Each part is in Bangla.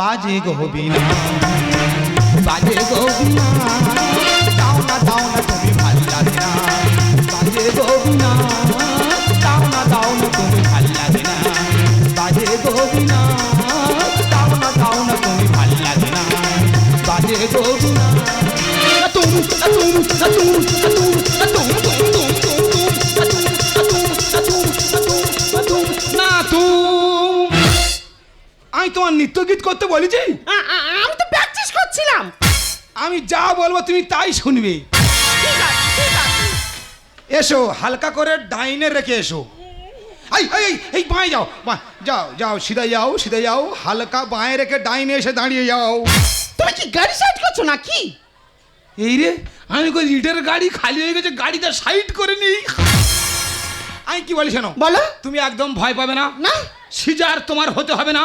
বাজে গহবিনা বাজে গহবিনা দাও না দাও না তুমি ভালো লাগে না। বাজে গহবিনা দাও না দাও না তুমি ভালো লাগে না। বাজে গহবিনা দাও না দাও না তুমি ভালো লাগে না। বাজে গহবিনা তুম তুম তুম তুম তুম তোমার নৃত্য গীত করতে বলেছি? আমি তো প্র্যাকটিস করছিলাম। আমি যা বলব তুমি তাই শুনবে। এসো হালকা করে ডাইনে রেখে এসো। এই এই এই, বাঁয়ে যাও যাও যাও সিধা যাও সিধা যাও হালকা বাঁয়ে রেখে ডাইনে এসে দাঁড়িয়ে যাও। তুমি কি গাড়ি সাইড করছ না কি এই রে আমি কই লিটার গাড়ি খালি হয়ে গেছে গাড়িটা সাইড করে নি আমি কি বলি শোনো বলো। তুমি একদম ভয় পাবে না। না। সিজার তোমার হতে হবে না।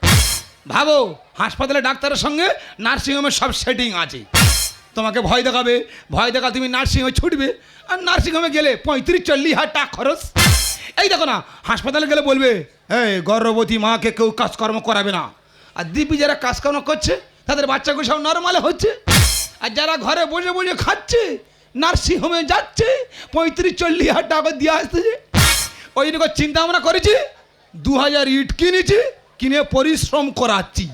ভাবো, হাসপাতালে ডাক্তারের সঙ্গে নার্সিংহোমের সব সেটিং আছে। তোমাকে ভয় দেখাবে, ভয় দেখা তুমি নার্সিংহোমে ছুটবে, আর নার্সিংহোমে গেলে পঁয়ত্রিশ, চল্লিশ হাজার টাকা খরচ। এই দেখো না, হাসপাতালে গেলে বলবে, এই গর্ভবতী মাকে কেউ কাজকর্ম করাবে না। আর দিব্যি যারা কাজকর্ম করছে, তাদের বাচ্চাগুলো সব নর্মালে হচ্ছে। আর যারা ঘরে বসে বসে খাচ্ছে, নার্সিংহোমে যাচ্ছে, পঁয়ত্রিশ, চল্লিশ হাজার টাকা দিয়ে আসতেছে। ওই জন্য চিন্তা ভাবনা করেছি দু হাজার ইট কিনেছি কিনে পরিশ্রম করাচ্ছি।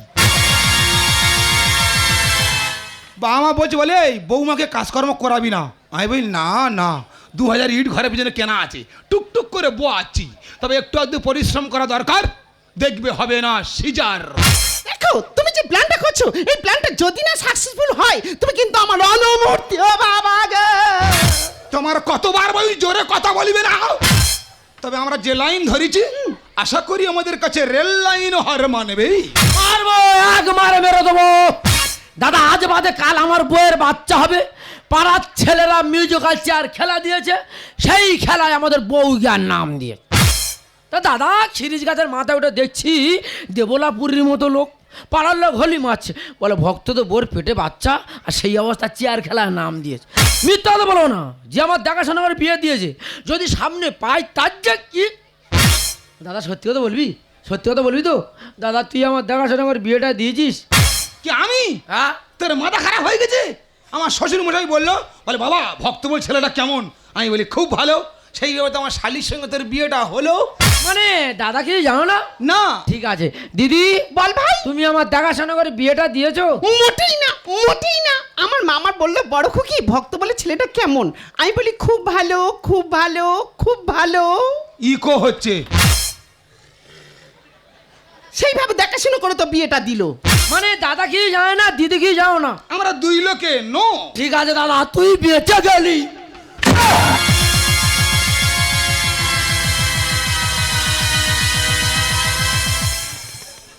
বাবা মা বলছে বলে এই বৌমাকে কাজকর্ম করাবি না। আমি বলি না না দু হাজার ইট ঘরের পিছনে কেনা আছে। টুকটুক করে বোয়াচ্ছি। তবে একটু আধটু পরিশ্রম করা দরকার। দেখবে হবে না সিজার। দেখো তুমি যে প্ল্যানটা করছ এই প্ল্যানটা যদি না সাকসেসফুল হয় তুমি কিন্তু আমার অনুমূর্তি ও বাবা গো। তোমার কতবার বলি জোরে কথা বলিবে না? তবে আমরা যে লাইন ধরেছি, আশা করি আমাদের কাছে রেল লাইন হার মানবে। মারবো, এক মারে মেরে দেবো। দাদা, আজ বাদে কাল আমার বইয়ের বাচ্চা হবে। পাড়ার ছেলেরা মিউজিক্যাল চেয়ার খেলা দিয়েছে। সেই খেলায় আমাদের বউ জ্ঞান নাম দিয়ে তা দাদা খিরিজ গাছের মাথায় উঠে দেখছি, দেবলাপুরীর মতো লোক। পাড়ার লোক হলি মারছে বলে ভক্ত তো বোর পেটে বাচ্চা আর সেই অবস্থা চেয়ার খেলার নাম দিয়েছে। মিথ্যা তো বলো না যে আমার দেখাশোনা করে বিয়ে দিয়েছে। যদি সামনে পাই তার যে কি? দাদা সত্যি কথা বলবি? সত্যি কথা বলবি তো? দাদা তুই আমার দেখাশোনা করে বিয়েটা দিয়েছিস? কি আমি? হ্যাঁ? তোর মাথা খারাপ হয়ে গেছে? আমার শ্বশুর মশাই বলল বলে বাবা ভক্ত বল ছেলেটা কেমন? আমি বলি খুব ভালো। সেই তো আমার শালির সঙ্গে তোর বিয়েটা হলো। মানে দাদা কি জানো না? না। ঠিক আছে। দিদি বল ভাই। তুমি আমার দেখাশোনা করে বিয়েটা দিয়েছ? মোটেই না মোটেই না। আমার মামার বলল বড় খুকি ভক্ত বলে ছেলেটা কেমন? আমি বলি খুব ভালো খুব ভালো খুব ভালো। ইকো হচ্ছে। সেইভাবে দেখাশুনো করে তো বিয়েটা দিল। মানে দাদা কি জানে না দিদি কি জানো না। আমরা দুই লোকে নো। ঠিক আছে দাদা তুই বেঁচে গেলি।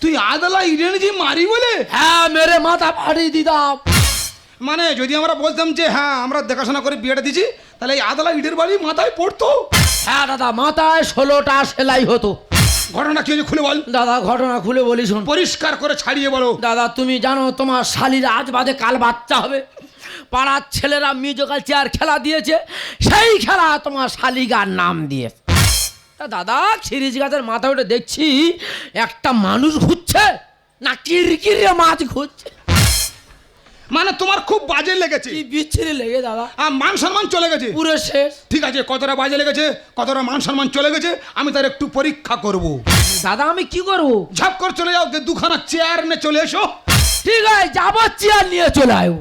তুই আদালা ইডেনজি মারি বলে? হ্যাঁ মেরে মাথা ফাটিয়ে দিতাম। মানে যদি আমরা বলতাম যে হ্যাঁ আমরা দেখাশোনা করে বিয়েটা দিছি তাহলে এই আদালা ইটের বাড়ি মাথায় পড়তো? হ্যাঁ দাদা মাথায় ষোলোটা সেলাই হতো। ঘটনা কি খুলে বল। দাদা ঘটনা খুলে বলি শোন পরিষ্কার করে ছাড়িয়ে বলো। দাদা তুমি জানো তোমার শালির আজ বাদে কাল বাচ্চা হবে। পাড়ার ছেলেরা মিউজিক্যাল চেয়ার খেলা দিয়েছে। সেই খেলা তোমার শালিগার নাম দিয়ে তা দাদা খিরিজ গাছের মাথা উঠে দেখছি একটা মানুষ ঘুরছে। না কিরকিরে মাছ ঘুরছে। মানে তোমার খুব বাজে লেগেছে। কি বিচ্ছিরি লেগে দাদা। আর মান সম্মান চলে গেছে। পুরো শেষ। ঠিক আছে কতটা বাজে লেগেছে কতটা মান সম্মান চলে গেছে আমি তার একটু পরীক্ষা করব। দাদা আমি কি করব? ঝাপ করে চলে যাও যে দুখানা চেয়ার নিয়ে চলে এসো। ঠিক আছে যাব চেয়ার নিয়ে চলে আসব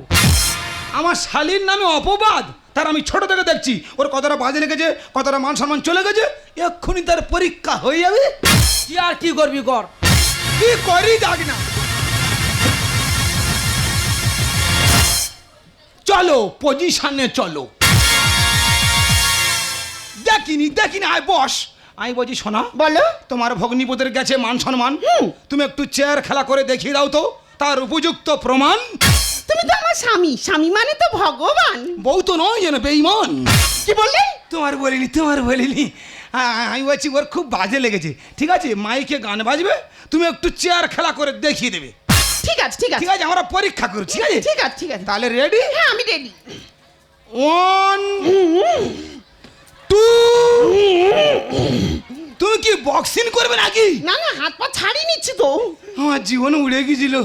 আমার শালির নামে অপবাদ। তার আমি ছোট থেকে দেখছি। ওর কতটা বাজে লেগেছে কতটা মান সম্মান চলে গেছে এক্ষুনি তার পরীক্ষা হয়ে যাবে। চেয়ার কি করবি কর? কি করি যাক না। চলো পজিশনে চলো। দেখিনি দেখিনি আয় বস। আমি বলছি শোনা বলো। তোমার ভগ্নিপতির গেছে মান সম্মান তুমি একটু চেয়ার খেলা করে দেখিয়ে দাও তো। তার উপযুক্ত প্রমাণ। তুমি তো আমার স্বামী। স্বামী মানে তো ভগবান। বউ তো নয় যেন বেইমান কি বললে? তোমার বলিনি তোমার বলিনি। আ- আ- আমি বলছি ওর খুব বাজে লেগেছে। ঠিক আছে মাইকে গান বাজবে তুমি একটু চেয়ার খেলা করে দেখিয়ে দেবে। ঠিক আছে ঠিক আছে। ঠিক আছে আমরা পরীক্ষা করছি ঠিক আছে? ঠিক আছে ঠিক আছে। তাহলে রেডি হ্যাঁ আমি রেডি ওয়ান টু তুমি কি বক্সিং করবে নাকি? না না হাত পা ছাড়িয়ে নিচ্ছি তো। আমার জীবন উড়ে গিয়েছিল।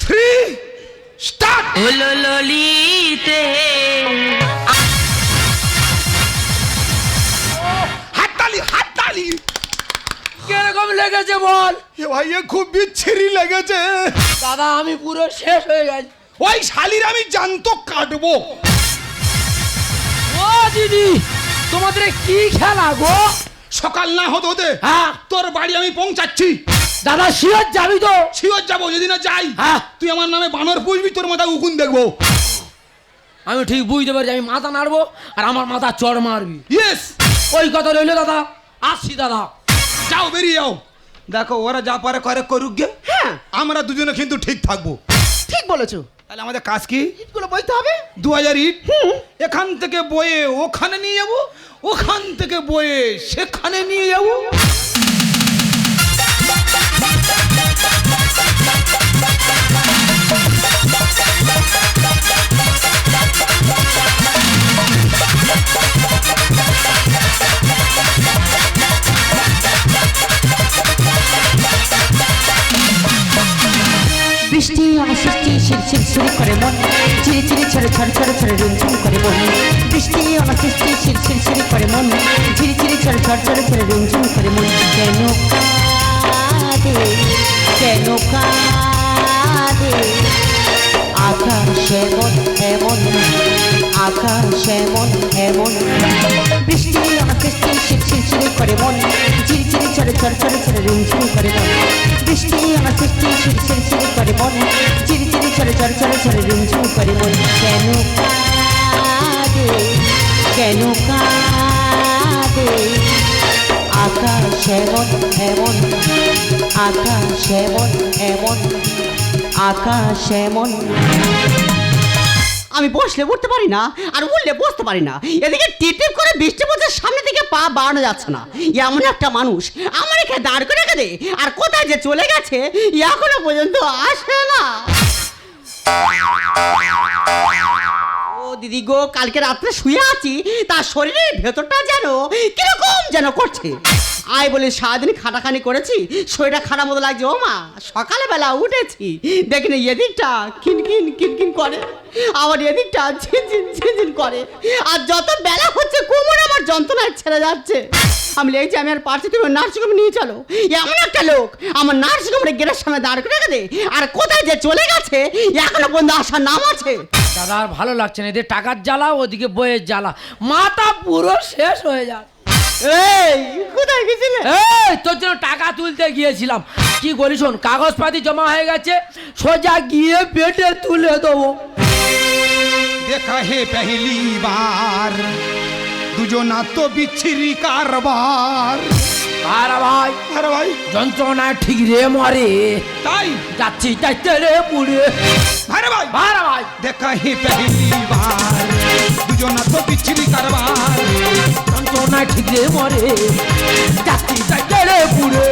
থ্রি স্টার্ট হলো ললিতে হাততালি হাততালি! কীরকম লেগেছে বল? এ ভাই এ খুব বিচ্ছিরি লেগেছে। দাদা আমি পুরো শেষ হয়ে গেছি। ওই শালির আমি জানতো কাটবো। ও দিদি তোমাদের কি খেলা গো? সকাল না হতে হতে হ্যাঁ। তোর বাড়ি আমি পৌঁছাচ্ছি। দাদা শিওর যাবি তো? শিওর যাব যদি না যাই। হ্যাঁ। তুই আমার নামে বানর পুষবি তোর মাথায় উকুন দেখব। আমি ঠিক বুঝতে পারছি আমি মাথা নাড়বো আর আমার মাথা চড় মারবি। ইয়েস ওই কথা রইল দাদা আসছি দাদা। যাও বেরিয়ে যাও। দেখো ওরা যা পারে করে করুক গে। হ্যাঁ। আমরা দুজনে কিন্তু ঠিক থাকব। ঠিক বলেছ। তাহলে আমাদের কাজ কি? ইটগুলো বইতে হবে? দু হাজার ইট। এখান থেকে বয়ে ওখানে নিয়ে যাব ওখান থেকে বয়ে সেখানে নিয়ে যাব। বৃষ্টি অনাসৃষ্টি শিরশির শুরু করে মন। চিরি চিরি ছড়ে ছড়ে ছড়ে ছড়ে রুমঝুম করে মন। বৃষ্টি অনাসৃষ্টি শিরশির শুরু করে মন। ছড়ে ছড়ে করে মন। কেন কাঁদে, কেন কাঁদে? আকাশ এমন এমন আকাশ এমন এমন বৃষ্টি অনাসৃষ্টি শিরশির শুরু করে মন চিরি ছড়ে ছড়ে ছড়ে ছড়ে রুমঝুম করে মন। বৃষ্টি আমার শিরশির শির করে মন চিরি ছড়ে ছড়ে ছড়ে ছড়ে রুমঝুম করে মন। কেন কাঁদে কেন কাঁদে? আকাশ এমন এমন আকাশ এমন এমন, আকাশ এমন আমি বসলে উঠতে পারি না, আর উঠলে বসতে পারি না। এদিকে টিপ করে বৃষ্টি পড়ছে সামনে থেকে পা বাড়ানো যাচ্ছে না। এমন একটা মানুষ, আমার এখানে দাঁড় করে রেখে দে, আর কোথায় যে চলে গেছে, এখনও পর্যন্ত আসে না। ও দিদি গো, কালকে রাত্রে শুয়ে আছি, তার শরীরের ভেতরটা যেন কীরকম যেন করছে। আয় বলে সারাদিন খাটাখানি করেছি, শরীরটা খারাপ মতো লাগছে। ও মা সকালবেলা উঠেছি। দেখিনি এদিকটা কিনকিন কিনকিন করে, আবার এদিকটা ঝিনঝিন ঝিনঝিন করে। আর যত বেলা হচ্ছে, কোমর আমার যন্ত্রণায় ছেড়ে যাচ্ছে। আমি লেগেছি, আমি আর পারছি তুমি নার্সিংহোমে নিয়ে চলো। এমন একটা লোক, আমার নার্সিংহোমের গেটের সামনে দাঁড় করে রেখে আর কোথায় যে চলে গেছে, এখনও পর্যন্ত আসার নাম আছে। দাদা, আর ভালো লাগছে না, এদের টাকার জ্বালা, ওদিকে বইয়ের জ্বালা। মাথা পুরো শেষ হয়ে যায় এই কোথায় গেছিলে? এই তোর জন্য টাকা তুলতে গিয়েছিলাম। কি করি শোন কাগজপাতি জমা হয়ে গেছে সোজা গিয়ে পেটে তুলে দেবো। দেখা হে পহলি বার দুজনা তো বিচ্ছিরি কারবার। আর ভাই আরে ভাই যন্ত্রণায় ঠিক রে মরে। তাই? যাচ্ছি তাই তেলে পুড়ে আরে ভাই আর ভাই দেখা হে পহলি বার দুজনা তো বিচ্ছিরি কারবার। যন্ত্রণায় ঠিক রে মরে। যাচ্ছি তাই তেলে পুড়ে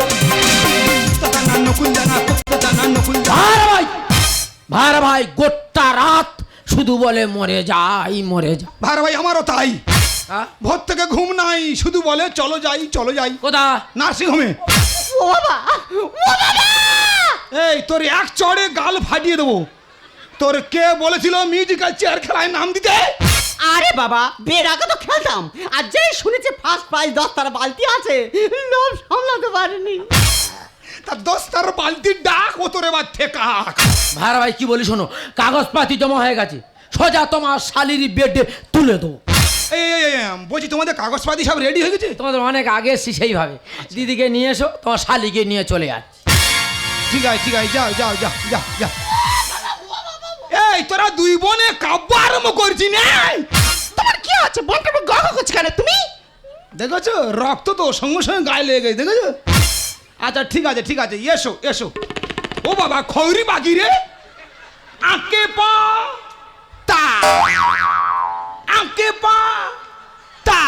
দানা নকুল কুত্তা দানা নকুল ভার ভাই ভার ভাই গোটা রাত শুধু বলে মরে যাই মরে যা ভার ভাই আমারও তাই? ভোর থেকে ঘুম নাই শুধু বলে চলো যাই চলো যাই। কোথা নার্সিং হোমে ও বাবা ও বাবা! এই তোর এক চড়ে গাল ফাটিয়ে দেবো। তোর কে বলেছিল মিউজিক্যাল চেয়ার খেলায় নাম দিতে? আরে বাবা বের আগে তো খেলতাম। আর যেই শুনেছি ফার্স্ট প্রাইজ দশ তারা বালতি আছে। লোভ সামলাতে পারিনি। তার দশটার বালতির ডাক ও তোর এবার থেকা ভাইরা ভাই কি বলি শোনো কাগজপাতি জমা হয়ে গেছে। সোজা তোমার শালির বেডে তুলে দেবো। এই এই, এই, বলছি তোমাদের কাগজপাতি সব রেডি হয়ে গেছে? তোমাদের অনেক আগে এসছি সেইভাবে। দিদিকে নিয়ে এসো তোমার শালিকে নিয়ে চলে যাচ্ছে। ঠিক আছে ঠিক আছে যাও যাও যাও যাও যাও। এই তোরা দুই বোনে কাব্য আরম্ভ করছি না। তোমার কি আছে বলটা গহ করছে কেন তুমি? দেখেছ? রক্ত তো সঙ্গে সঙ্গে গায়ে লেগে গেছে দেখেছ? আচ্ছা ঠিক আছে ঠিক আছে এসো এসো। ও বাবা খৌরি বাকি রে। আঁকে পা। তা। আঁকে পা তা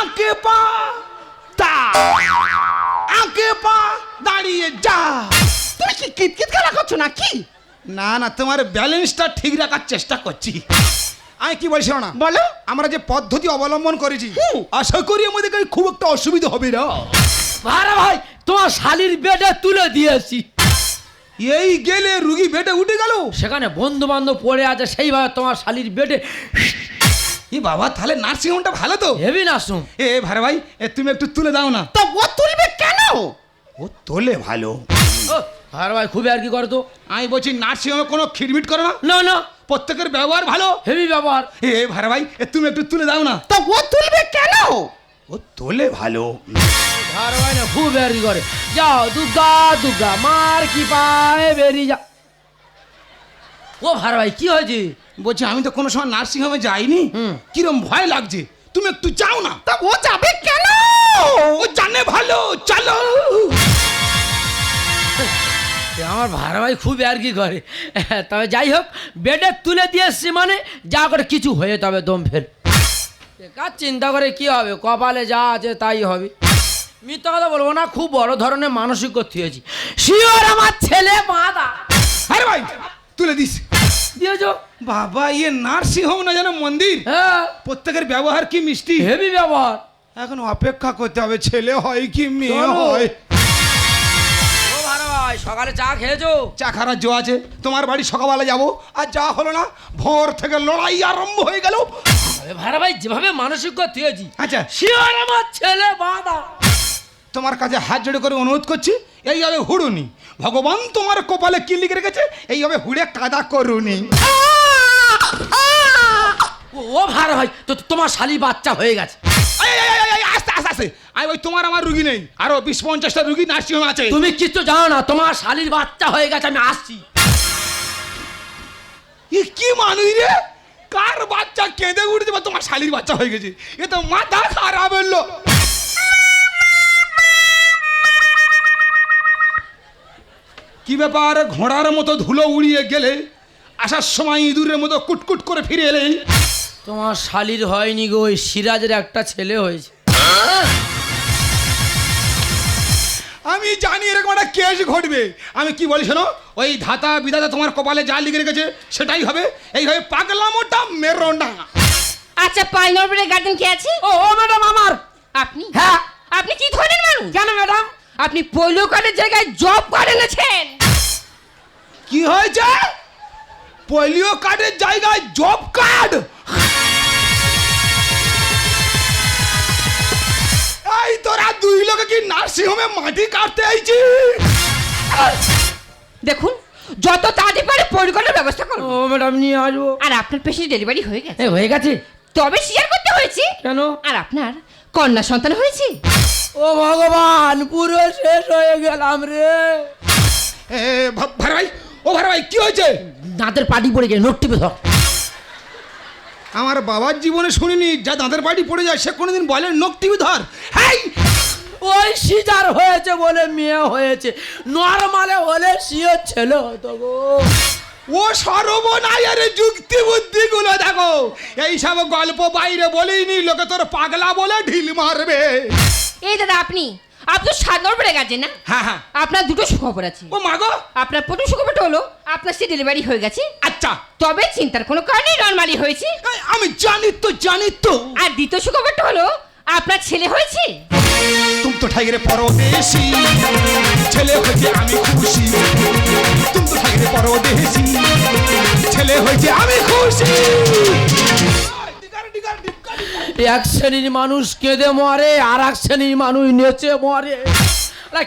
আঁকে পা তা আঁকে পা দাঁড়িয়ে যা। তুমি কি কিতকিত খেলা করছ না কি না না তোমার ব্যালেন্সটা ঠিক রাখার চেষ্টা করছি। আমি কি বলছি না বলো। আমরা যে পদ্ধতি অবলম্বন করেছি আশা করি আমাদের খুব একটা অসুবিধা হবে না। ভাই তোমার শালির বেডে তুলে দিয়েছি। এই গেলে রুগী বেটে উঠে গেল। সেখানে বন্ধু বান্ধব পড়ে আছে সেইভাবে তোমার শালির বেডে এ বাবা তাহলে নার্সিং হোমটা ভালো তো? হেভি নার্সিং এ ভারে ভাই এ তুমি একটু তুলে দাও না। তো ও তুলবে কেন? ও তোলে ভালো। ও ভাইরা ভাই খুবই আর কি করো তো? আমি বলছি নার্সিং হোমে কোনো খিটমিট করে না? না না। প্রত্যেকের ব্যবহার ভালো? হেভি ব্যবহার। এ ভারে ভাই এ তুমি একটু তুলে দাও না। তো ও তুলবে কেন? ও তোলে ভালো। ভাই না খুব কি করে। যাও দুর্গা দুর্গা মার কি পায় বেরিয়ে যা। ও ভাইরা ভাই কি হয়েছে? বলছি আমি তো কোনো সময় নার্সিং হোমে। যাইনি। কিরম ভয় লাগছে? তুমি একটু যাও না? তা ও যাবে কেন? ও জানে ভালো চলো। আমার ভাড়া ভাই খুব আর কি করে। তবে যাই হোক বেডে তুলে দিয়ে এসছি মানে যা করে কিছু হয়ে তবে দম ফেল। কাজ চিন্তা করে কি হবে? কপালে যা আছে তাই হবে। মিথ্যা কথা বলব না খুব বড় ধরনের মানসিক করতে হয়েছি। শিওর আমার ছেলে মাদা আরে ভাই তুলে দিস। দিয়েছ? বাবা ইয়ে নার্সিং হোম না যেন মন্দির? হ্যাঁ। প্রত্যেকের ব্যবহার কি মিষ্টি? হেভি ব্যবহার। এখন অপেক্ষা করতে হবে ছেলে হয় কি মেয়ে চলো। হয় ভাই সকালে চা খেয়েছো? চা খারাপ জো আছে। তোমার বাড়ি সকালবেলা যাব। আর যা হলো না ভোর থেকে লড়াই আরম্ভ হয়ে গেল। ভাড়া ভাই যেভাবে মানসিক করতে হয়েছি আচ্ছা। শিওর আমার ছেলে মাদা তোমার কাছে হাত জোড়ে করে অনুরোধ করছি এইভাবে হুড়ুনি। ভগবান তোমার কপালে কি লিখে রেখেছে এইভাবে হুড়ে কাদা করুনি। ও ভাড়া ভাই তো তোমার শালি বাচ্চা হয়ে গেছে। আস্তে তুমি জানো না তোমার শালির বাচ্চা হয়ে গেছে আমি আসছি এ কি মানুষ রে কার বাচ্চা কেঁদে বা তোমার শালির বাচ্চা হয়ে গেছে এ তো মাথা খারাপ হলো কি ব্যাপার ঘোড়ার মতো ধুলো উড়িয়ে গেলে আসার সময় ইঁদুরের মতো কুটকুট করে ফিরে এলে তোমার শালির হয়নি গো ওই সিরাজের একটা ছেলে হয়েছে। আমি জানি এরকম একটা কেস ঘটবে। আমি কি বলি শোনো? ওই ধাতা বিধাতা তোমার কপালে যা লিখে রেখেছে সেটাই হবে। এইভাবে পাগলামোটা মেরো না। আচ্ছা পাঁচ নম্বরের গার্ডেন কে আছে? ও ও ম্যাডাম আমার। আপনি? হ্যাঁ। আপনি কি ধরনের মানুষ? কেন ম্যাডাম আপনি পোলিও কার্ডের জায়গায় জব কার্ড এনেছেন। কি হয়েছে? পোলিও কার্ডের জায়গায় জব কার্ড এই তোরা দুই লোকে কি নার্সিং হোমে মাটি কাটতে আইছি? দেখুন যত তাড়াতাড়ি পারে পরিকল্পনার ব্যবস্থা করুন। ও ম্যাডাম নিয়ে আসব। আর আপনার পেশেন্ট ডেলিভারি হয়ে গেছে। এ হয়ে গেছে? তবে শেয়ার করতে হয়েছে। কেন? আর আপনার কন্যা সন্তান হয়েছে। ও ভগবান পুরো শেষ হয়ে গেলাম রে। এ, ভাই ও ভাই ভাই কি হয়েছে? দাঁতের পাটি পড়ে গেছে নোট টিপে ধর। আমার বাবার জীবনে শুনিনি যা দাঁতের বাড়ি পড়ে যায় সে কোনোদিন বলে নখ টিভি ধর। হ্যাঁ ওই সিজার হয়েছে বলে মেয়ে হয়েছে। নর্মালে হলে সিও ছেলে হতো গো। ও সর্বনায়ের যুক্তি বুদ্ধি গুলো দেখো। এইসব গল্প বাইরে বলেইনি লোকে তোর পাগলা বলে ঢিল মারবে। এই দাদা আপনি আপনি সাত নম্বরে গেছেন না হ্যাঁ হ্যাঁ আপনার দুটো সুখবর আছে ও মাগো আপনার প্রথম সুখবরটা হলো আপনার সে ডেলিভারি হয়ে গেছে আচ্ছা তবে চিন্তার কোনো কারণেই নর্মালি হয়েছে আমি জানি তো জানি তো আর দ্বিতীয় সুখবরটা হলো আপনার ছেলে হয়েছে তুম তো ঠাইরে পরদেশি ছেলে হয়েছে আমি খুশি তুম তো ঠাইরে পরদেশি ছেলে হয়েছে আমি খুশি এক শ্রেণির মানুষ কেঁদে মরে আর এক শ্রেণির মানুষ নেচে মরে।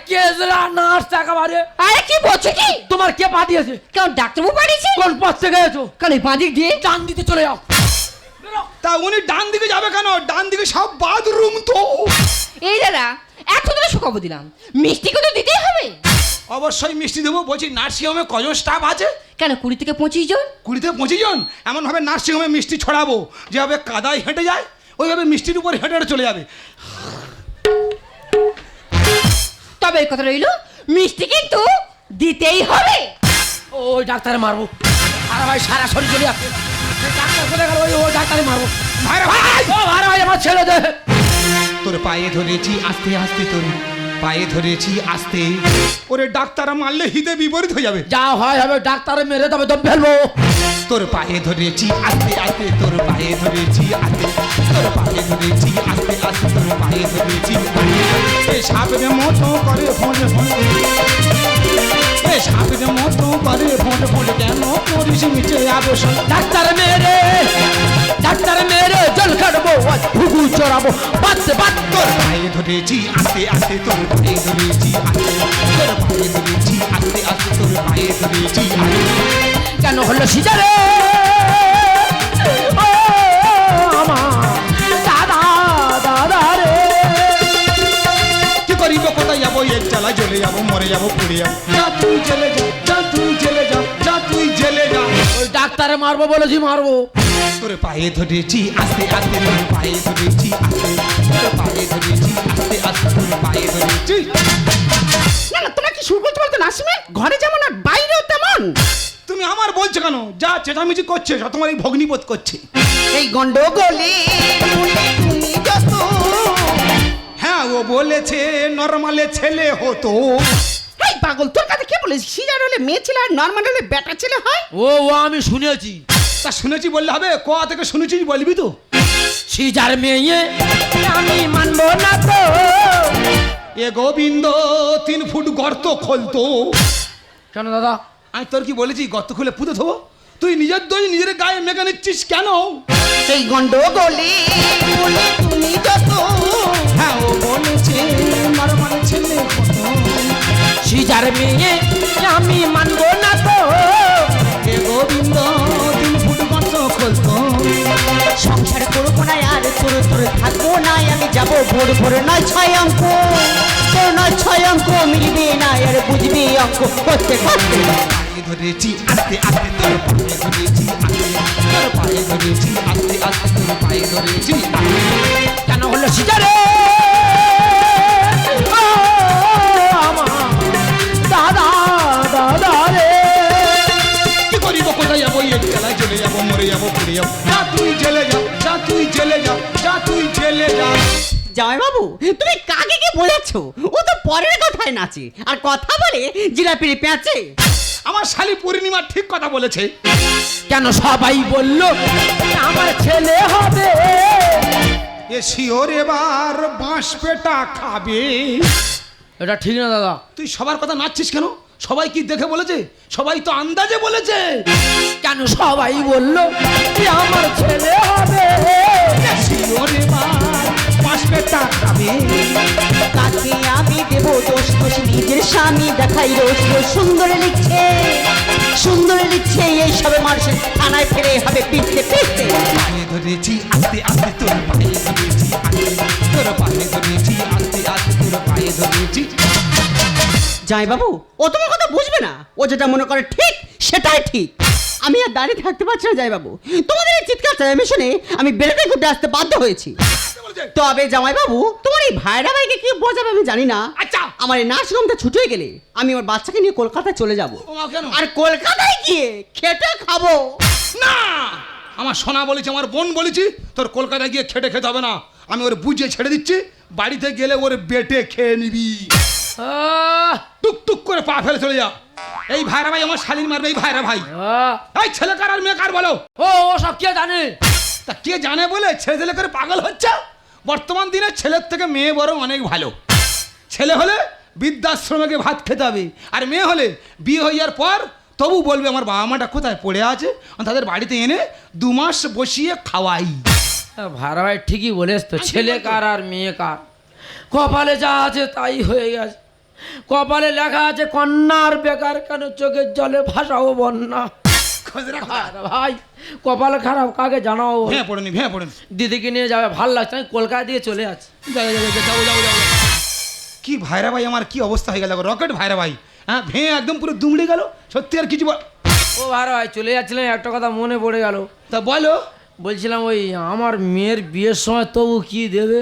কেজরা নার্স একেবারে আরে কি বলছো কি? তোমার কে পা দিয়েছে? কেমন ডাক্তারবাবু বাড়িছে কোন পথ থেকে এসো? কেন এই বাঁদিক দিয়ে? ডান দিতে চলে যাও। তা উনি ডান দিকে যাবে কেন? ডান দিকে সব বাথরুম তো। এই দাদা এখন তো শুকাবো দিলাম। মিষ্টিকে তো দিতেই হবে? অবশ্যই মিষ্টি দেবো। বলছি নার্সিংহোমে কজন স্টাফ আছে? কেন কুড়ি থেকে পঁচিশ জন? কুড়ি থেকে পঁচিশ জন? এমনভাবে নার্সিংহোমে মিষ্টি ছড়াবো। যেভাবে কাদায় হেঁটে যায় ওইভাবে মিষ্টির উপর হেঁটে হেঁটে চলে যাবে। তবে এই কথা রইল মিষ্টি কিন্তু দিতেই হবে। ওই ডাক্তারে মারবো। আরে ভাই সারা শরীর চলে যাচ্ছে। এই ডাক্তার কোথায় গেল ওই ডাক্তারে মারবো। ভাইরা ভাই! ও আরে ভাই আমার ছেলে দে। তোর পায়ে ধরেছি আস্তে আস্তে তোর পায়ে ধরেছি আস্তে। ওরে ডাক্তার মারলে হিতে বিপরীত হয়ে যাবে। যা হয় হবে ডাক্তারে মেরে তবে দম ফেলব। তোর পায়ে ধরেছি, আস্তে আস্তে তোর পায়ে ধরেছি, আস্তে, তোর পায়ে ধরেছি, আস্তে আস্তে তোর পায়ে ধরেছি। এ সাপের মতো করে ফোন ফোন এ সাপের মতো করে ফোন ফোন কেন করিস মিছে আবশ্যক ডাক্তার মেরে ডাক্তার মেরে জল কাটবো ঘুঘু চড়াবো। বাচ্চা বাচ্চা তোর পায়ে ধরেছি, আস্তে আস্তে তোর পায়ে ধরেছি, আস্তে। তোর পায়ে ধরেছি, আস্তে আস্তে তোর পায়ে ধরেছি, আস্তে। কেন হলো সিজারে? কোথায় যাব? জ্বালা মরে যাব পুড়ে যাব। যা তুই জেলে যা যা তুই জেলে যা যা তুই জেলে যা। ওই ডাক্তারে মারবো বলেছি মারবো। তোর পায়ে ধরেছি আস্তে আস্তে তোর পায়ে ধরেছি তোর পায়ে ধরেছি আস্তে আস্তে তোর পায়ে ধরেছি। না না তোমরা কি শুরু করতে বলতো নাসিমে ঘরে যেমন আর বাইরেও তেমন। তুমি আমার বলছো কেন? যা চেঁচামেচি করছে তোমার এই ভগ্নিবোধ করছে। এই গন্ডগোলে তুমি যত হ্যাঁ ও বলেছে নর্মালে ছেলে হতো। এই পাগল তোর কাছে কে বলেছিস সিজার হলে মেয়ে ছেলে আর নর্মাল হলে বেটা ছেলে হয়? ও ও আমি শুনেছি। তা শুনেছি বললে হবে? কোয়া থেকে শুনেছিস বলবি তো? সিজার মেয়ে আমি মানবো না তো। এ গোবিন্দ তিন ফুট গর্ত খোলতো। কেন দাদা আমি তোর কি বলেছি, গর্ত খুলে পুঁতে থবো তুই নিজের দই নিজের গায়ে মেখে নিচ্ছিস কেন? সেই গন্ড গলি তুমি যত। হ্যাঁ ও বলেছে নর্মালে ছেলে সিজার মেয়ে আমি মানবো না তো। সংসার করব না আর তোর তোর থাকব না। আমি যাব ভোর ভোর নয় ছয় অঙ্ক। তোর নয় ছয় অঙ্ক মিলবে না আর বুঝবি অঙ্ক। করতে করতে। ধরেছি আস্তে আস্তে তোর পায়ে ধরেছি তোর পায়ে ধরেছি আস্তে আস্তে তোর পায়ে ধরেছি। কেন হলো সিজারে? যাব জেলায় চলে যাব মরে যাব পড়ে যাব। যা তুই জেলে যা যা তুই জেলে যা যা তুই জেলে যা। জামাই বাবু তুমি কাকে কি বোঝাচ্ছ? ও তো পরের কথায় নাচে। আর কথা বলে জিলাপির পেঁচে আমার শালি পূর্ণিমা ঠিক কথা বলেছে। কেন সবাই বলল আমার ছেলে হবে। এ শিওর এবার বাঁশ পেটা খাবে। এটা ঠিক না দাদা। তুই সবার কথা নাচছিস কেন? সবাই কি দেখে বলেছে? সবাই তো আন্দাজে বলেছে। কেন সবাই বলল আমার ছেলে হবে? কাকে আমি। দেব দোষ দোষ নিজের স্বামী দেখাই রোজ রোজ। সুন্দর লিখছে সুন্দর লিখছে এই সবে মানুষের থানায় ফিরে হবে পিছতে পিছতে ধরেছি আস্তে আস্তে তোর যাই বাবু ও তোমার কথা বুঝবে না। ও যেটা মনে করে ঠিক সেটাই ঠিক। আমি আর দাঁড়িয়ে থাকতে পারছি না যাই বাবু তোমাদের এই চিৎকার চেঁচামেচি শুনে আমি বেরোতে ঘুরতে আসতে বাধ্য হয়েছি। তবে জামাই বাবু তোমার এই ভাইরা ভাইকে কি বোঝাবে আমি জানি না। আচ্ছা। আমার এই নার্সিংহোমটা ছুটে গেলে আমি আমার বাচ্চাকে নিয়ে কলকাতায় চলে যাব? আর কলকাতায় গিয়ে খেটে খাব। না! আমার সোনা বলেছে আমার বোন বলেছি তোর কলকাতায় গিয়ে খেটে খেতে হবে না। আমি ওর বুঝিয়ে ছেড়ে দিচ্ছি বাড়িতে গেলে ওর বেটে খেয়ে নিবি। টুক টুক করে পা ফেলে চলে যা এই ভাইরা ভাই আমার শালীন মারবে এই ভাইরা ভাই। এই ছেলে কার আর মেয়ে কার বলো। ও ও সব কে জানে? তা কে জানে বলে ছেলে ছেলে করে পাগল হচ্ছে? বর্তমান দিনে ছেলের থেকে মেয়ে বড় অনেক ভালো। ছেলে হলে বৃদ্ধাশ্রমে গিয়ে ভাত খেতে হবে। আর মেয়ে হলে বিয়ে যাওয়ার পর তবু বলবে আমার বাবা মাটা কোথায় পড়ে আছে? আমি তাদের বাড়িতে এনে দু মাস বসিয়ে খাওয়াই। ভাড়া ভাই ঠিকই বলেছ তো ছেলে কার আর মেয়ে কার? কপালে যা আছে তাই হয়ে গেছে। কপালে লেখা আছে কন্যার বেকার কেন চোখের জলে ভাসাও বন্যা? ভাই কপাল খারাপ কাকে জানাও? পড়েনি পড়েনি দিদিকে নিয়ে যাবে ভালো লাগছে আমি কলকাতা দিয়ে চলে আছি যাও যাও যাও, যাও যাও যাও। কি ভাইরা ভাই আমার কি অবস্থা হয়ে গেল রকেট ভাইরা ভাই হ্যাঁ ভেঙে একদম পুরো দুমড়ে গেল সত্যি আর কিছু বল ও ভাই ভাই চলে যাচ্ছিলাম একটা কথা মনে পড়ে গেল। তা বলো। বলছিলাম ওই আমার মেয়ের বিয়ের সময় তবু কি দেবে?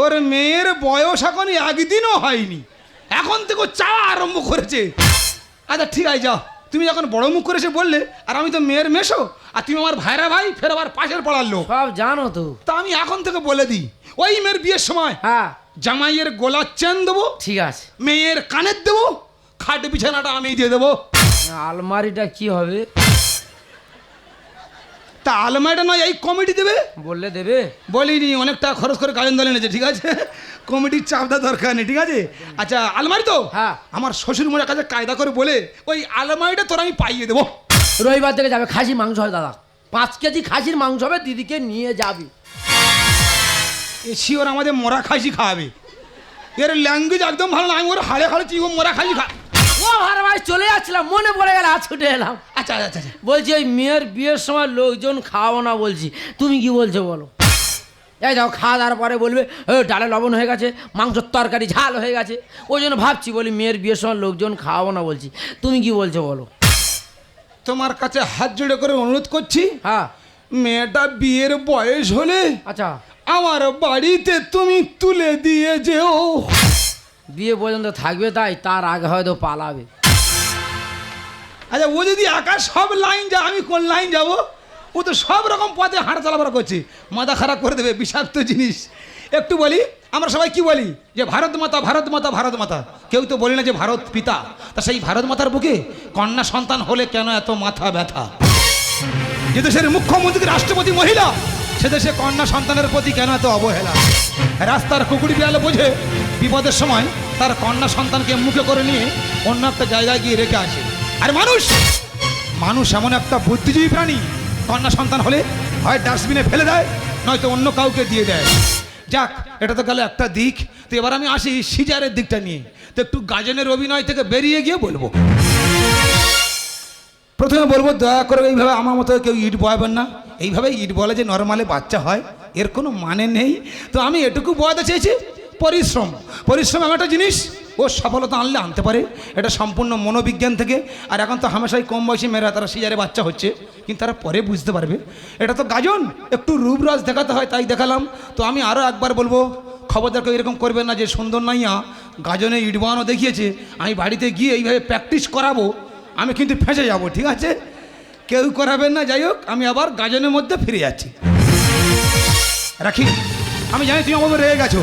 ওর মেয়ের বয়স এখন একদিনও হয়নি। এখন থেকে ও চাওয়া আরম্ভ করেছে। আচ্ছা ঠিক আছে যাও। তুমি যখন বড় মুখ করেছে বললে আর আমি তো মেয়ের মেশো আর তুমি আমার ভাইরা ভাই ফের আবার পাশের পড়ার লোক। সব জানো তো। তা আমি এখন থেকে বলে দিই ওই মেয়ের বিয়ের সময় হ্যাঁ। জামাইয়ের গোলার চেন দেবো ঠিক আছে। মেয়ের কানের দেবো খাট বিছানাটা আমি দিয়ে দেবো। আলমারিটা কি হবে? তা আলমারিটা নয় এই কমিটি দেবে? বললে দেবে। বলিনি অনেক টাকা খরচ করে গাজন দলে এনেছে ঠিক আছে? কমিটির চাপটা দরকার নেই ঠিক আছে? আচ্ছা আলমারি তো? হ্যাঁ। আমার শ্বশুর মশার কাছে কায়দা করে বলে ওই আলমারিটা তোর আমি পাইয়ে দেবো। রবিবার থেকে যাবে খাসি মাংস হয় দাদা। পাঁচ কেজি খাসির মাংস হবে দিদিকে নিয়ে যাবি। শিওর আমাদের মরা খাসি খাওয়াবে এর ল্যাঙ্গুয়েজ একদম ভালো না আমি ওর হাড়ে হাড়ে চিও মরা খাসি খা ও ভাই ভাই চলে যাচ্ছিলাম মনে পড়ে গেল আজ ছুটে এলাম। আচ্ছা আচ্ছা আচ্ছা। বলছি ওই মেয়ের বিয়ের সময় লোকজন খাওয়াবো না বলছি। তুমি কি বলছো বলো? এই যাও খাওয়া দাওয়ার পরে বলবে ও ডালে লবণ হয়ে গেছে মাংসর তরকারি ঝাল হয়ে গেছে। ওই জন্য ভাবছি বলি মেয়ের বিয়ের সময় লোকজন খাওয়াবো না বলছি। তুমি কি বলছো বলো? তোমার কাছে হাত জোড়ে করে অনুরোধ করছি হ্যাঁ। মেয়েটা বিয়ের বয়স হলে আচ্ছা। আমার বাড়িতে তুমি তুলে দিয়ে যেও। বিয়ে পর্যন্ত থাকবে তাই তার আগে হয়তো পালাবে। আচ্ছা ও যদি একা সব লাইন যা, আমি কোন লাইন যাব? ও তো সব রকম পথে হাঁটা চলাফেরা করছে। মাথা খারাপ করে দেবে, বিষাক্ত জিনিস। একটু বলি, আমরা সবাই কি বলি? যে ভারত মাতা ভারত মাতা ভারত মাতা। কেউ তো বলি না যে ভারত পিতা। তা সেই ভারত মাতার বুকে কন্যা সন্তান হলে কেন এত মাথা ব্যথা? যে দেশের মুখ্যমন্ত্রী, রাষ্ট্রপতি, মহিলা, সে দেশে কন্যা সন্তানের প্রতি কেন এত অবহেলা? রাস্তার কুকুরি বিড়ালে বোঝে, বিপদের সময় তার কন্যা সন্তানকে মুখে করে নিয়ে অন্য একটা জায়গায় গিয়ে রেখে আসে। আর মানুষ মানুষ এমন একটা বুদ্ধিজীবী প্রাণী, কন্যা সন্তান হলে হয় ডাস্টবিনে ফেলে দেয়, নয়তো অন্য কাউকে দিয়ে দেয়। যাক, এটা তো গেল একটা দিক। তো এবার আমি আসি সিজারের দিকটা নিয়ে। তো একটু গাজনের অভিনয় থেকে বেরিয়ে গিয়ে বলব। প্রথমে বলব, দয়া করে এইভাবে আমার মতো কেউ ইট বয়াবেন না। এইভাবে ইট বলে যে নর্মালে বাচ্চা হয়, এর কোনো মানে নেই। তো আমি এটুকু বয়াতে চেয়েছি পরিশ্রম। পরিশ্রম এমন একটা জিনিস, ও সফলতা আনলে আনতে পারে। এটা সম্পূর্ণ মনোবিজ্ঞান থেকে। আর এখন তো হামেশাই কম বয়সী মেয়েরা, তারা সিজারে বাচ্চা হচ্ছে। কিন্তু তারা পরে বুঝতে পারবে। এটা তো গাজন, একটু রূপরাজ দেখাতে হয়, তাই দেখালাম। তো আমি আরও একবার বলব, খবরদার কেউ এরকম করবেন না যে সুন্দর নাইয়া গাজনে ইডবানও দেখিয়েছে। আমি বাড়িতে গিয়ে এইভাবে প্র্যাকটিস করাবো, আমি কিন্তু ফেঁসে যাব, ঠিক আছে? কেউ করাবেন না, যাই হোক, আমি আবার গাজনের মধ্যে ফিরে যাচ্ছি। রাখি, আমি জানি তুমি আমাদের রেগে গেছো।